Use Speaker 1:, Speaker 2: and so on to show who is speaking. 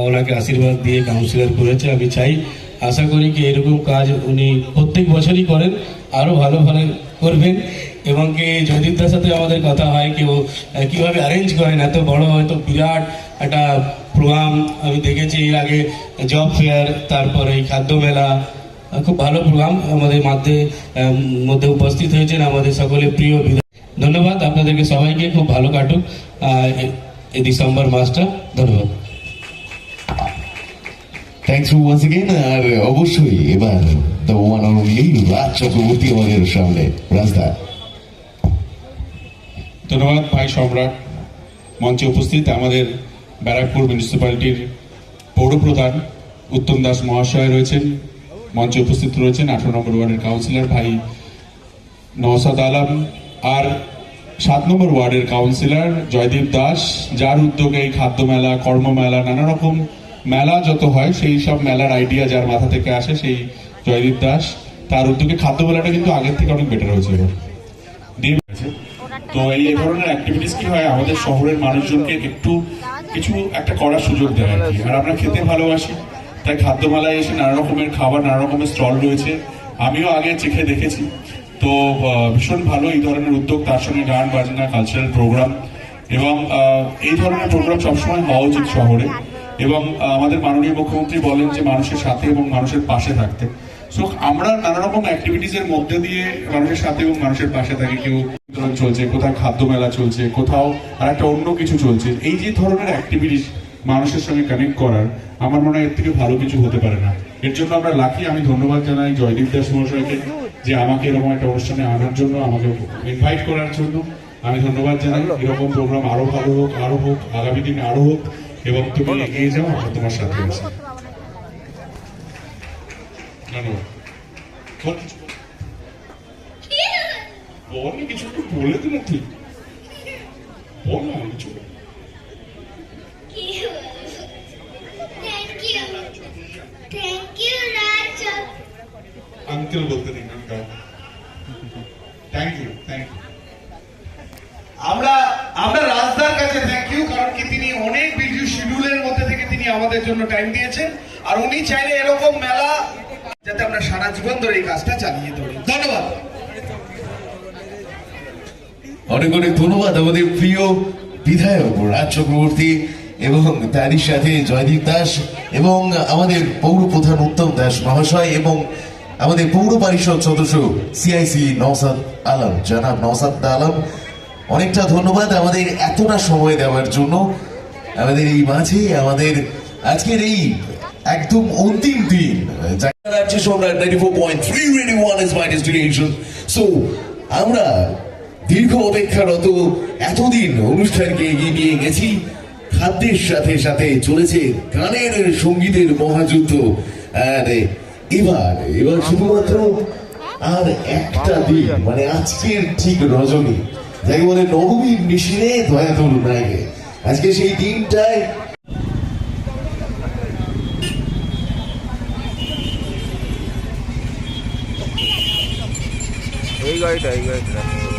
Speaker 1: ওনাকে আশীর্বাদ দিয়ে কাউন্সিলর করেছে আমি চাই আশা করি কি এরকম কাজ উনি প্রত্যেক বছরই করেন আরও ভালো ভালো করবেন এবং কি জয়দীপ দার সাথে আমাদের কথা হয় কি ও আহ, কীভাবে অ্যারেঞ্জ করেন এত বড় হয়তো বিরাট একটা প্রোগ্রাম আমি দেখেছি এর আগে জব ফেয়ার তারপরে খাদ্য মেলা খুব ভালো প্রোগ্রাম আমাদের মধ্যে মধ্যে উপস্থিত হয়েছেন আমাদের সকলে প্রিয়। ধন্যবাদ আপনাদেরকে সবাইকে খুব ভালো কাটুক এই ডিসেম্বর মাসটা ধন্যবাদ
Speaker 2: থ্যাংকস ফর ওয়ান্স এগেইন আর অবশ্যই এবার the one and only Raj Chakraborty আমাদের সামনে। রাজদা।
Speaker 3: ধন্যবাদ, ভাই সম্রাট। মঞ্চে উপস্থিত আমাদের ব্যারাকপুর মিউনিসিপ্যালিটির পৌরপ্রধান উত্তম দাস মহাশয় রয়েছেন। মঞ্চে উপস্থিত রয়েছেন আঠারো নম্বর ওয়ার্ডের কাউন্সিলর ভাই নওসাদ আলম আর সাত নম্বর ওয়ার্ডের কাউন্সিলর জয়দীপ দাস, যার উদ্যোগে এই খাদ্য মেলা কর্মমেলা নানা রকম মেলা যত হয়, সেই সব মেলার আইডিয়া যার মাথা থেকে আসে সেই জয়দীপ দাস। তার উদ্যোগে খাদ্য মেলাটা কিন্তু আগের থেকে অনেক বেটার হয়েছে তো এই ধরনের অ্যাক্টিভিটিস কি হয়, আমাদের শহরের মানুষজনকে একটু কিছু একটা করার সুযোগ দেয় আর কি। আর আমরা খেতে ভালোবাসি, তাই খাদ্যমেলায় এসে নানা রকমের খাবার, নানা রকমের স্টল রয়েছে। আমিও আগে চেখে দেখেছি। তো ভীষণ ভালো এই ধরনের উদ্যোগ, তার সঙ্গে গান, বাজনা কালচারাল প্রোগ্রাম এবং এই ধরনের প্রোগ্রাম সবসময় হওয়া উচিত শহরে। এবং আমাদের মাননীয় মুখ্যমন্ত্রী বলেন যে মানুষের সাথে এবং মানুষের পাশে থাকতে। সো আমরা নানা রকম অ্যাক্টিভিটিস এর মধ্যে দিয়ে মানুষের সাথে এবং মানুষের পাশে থাকি। কেউ বিতরণ চলছে কোথাও খাদ্য মেলা চলছে কোথাও আর একটা অন্য কিছু চলছে। এই যে ধরনের অ্যাক্টিভিটিস মানুষের সঙ্গে কানেক্ট করার আমার মনে হয় এর থেকে ভালো কিছু হতে পারে না। এর জন্য আমরা লাকি আমি ধন্যবাদ জানাই জয়দীপ দাস মহাশয়কে যে আমাকে এরকম একটা অনুষ্ঠানে আনার জন্য আমাকে ইনভাইট করার জন্য। আমি ধন্যবাদ জানাই। এরকম প্রোগ্রাম আরও ভালো হোক আরও হোক আগামী দিনে আরও হোক। এবং তুমি এগিয়ে যাও আমরা তোমার সাথে আছি। ধন্যবাদ বল কিছু বল। একটু দিলে ঠিক। না কিছু. আঙ্কেল বলতে থ্যাংক ইউ থ্যাংক ইউ
Speaker 4: আমরা আমরা রাজদার কাছে থ্যাংক ইউ কারণ কি তিনি অনেক থেকে তিনি আমাদের জন্য টাইম দিয়েছেন। আর উনি চাইলে এরকম মেলা যাতে আমরা সারা জীবন ধরে এই কাজটা চালিয়ে ধরি। ধন্যবাদ।
Speaker 2: অনেক অনেক ধন্যবাদ আমাদের প্রিয় বিধায়ক, রাজ চক্রবর্তী এবং তারই সাথে জয়দীপ দাস এবং আমাদের পৌর প্রধান উত্তম দাস মহাশয় এবং আমাদের পৌর পরিষদ সদস্য সিআইসি নওসাদ আলম। জনাব নওসাদ আলম, অনেকটা ধন্যবাদ আমাদের এতটা সময় দেওয়ার জন্য। আমাদের এই মাঝে, আমাদের আজকের এই একদম অন্তিম দিন। সম্রাট ninety four point three radio one is my destination so আমরা দীর্ঘ অপেক্ষারত এতদিন অনুষ্ঠানকে এগিয়ে নিয়ে গেছি। খাদ্যের সাথে সাথে চলেছে গানের, সঙ্গীতের মহাযুদ্ধ। আর এবার এবার শুধুমাত্র আর একটা দিন মানে আজকের ঠিক রজনী। যাকে বলে নবমীর মিশিনে দয়া তরুণ আজকে সেই দিনটায়
Speaker 5: এই গাড়িটা এই গাড়িটা।